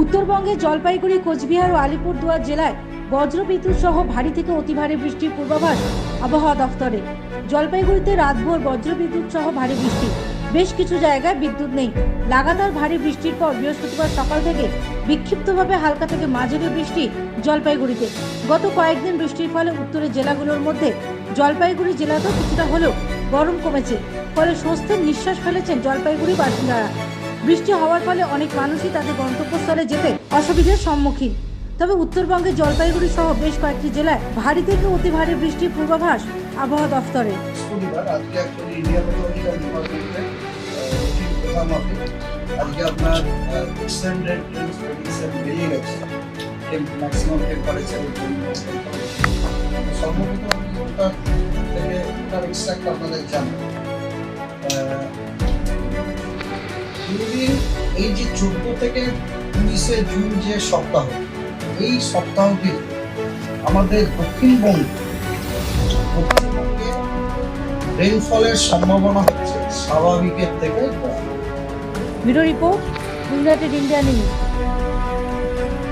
উত্তরবঙ্গে জলপাইগুড়ি, কোচবিহার ও আলিপুরদুয়ার জেলায় বজ্রবিদ্যুৎ সহ ভারী থেকে অতি ভারী বৃষ্টির পূর্বাভাস আবহাওয়া দফতরে। জলপাইগুড়িতে রাতভর বজ্রবিদ্যুৎ সহ ভারী বৃষ্টি। বেশ কিছু জায়গায় বিদ্যুৎ নেই। লাগাতার ভারী বৃষ্টির পর বৃহস্পতিবার সকাল থেকে বিক্ষিপ্তভাবে হালকা থেকে মাঝারি বৃষ্টি জলপাইগুড়িতে। গত কয়েকদিন বৃষ্টির ফলে উত্তরের জেলাগুলোর মধ্যে জলপাইগুড়ি জেলাতেও কিছুটা হলেও গরম কমেছে। ফলে স্বস্তির নিঃশ্বাস ফেলেছেন জলপাইগুড়ি বাসিন্দারা। বৃষ্টি হওয়ার ফলে অনেক মানুষই তাদের গন্তব্যস্থলে যেতে অসুবিধার সম্মুখীন। তবে উত্তরবঙ্গের জলপাইগুড়ি সহ বেশ কয়েকটি জেলায় ভারী থেকে অতি ভারী বৃষ্টির পূর্বাভাস আবহাওয়া দফতরে দুদিন এই যে চোদ্দ থেকে উনিশে জুন যে সপ্তাহ, এই সপ্তাহটি আমাদের দক্ষিণবঙ্গ দক্ষিণবঙ্গে রেনফলের সম্ভাবনা হচ্ছে স্বাভাবিকের থেকে কম। Video report United India News.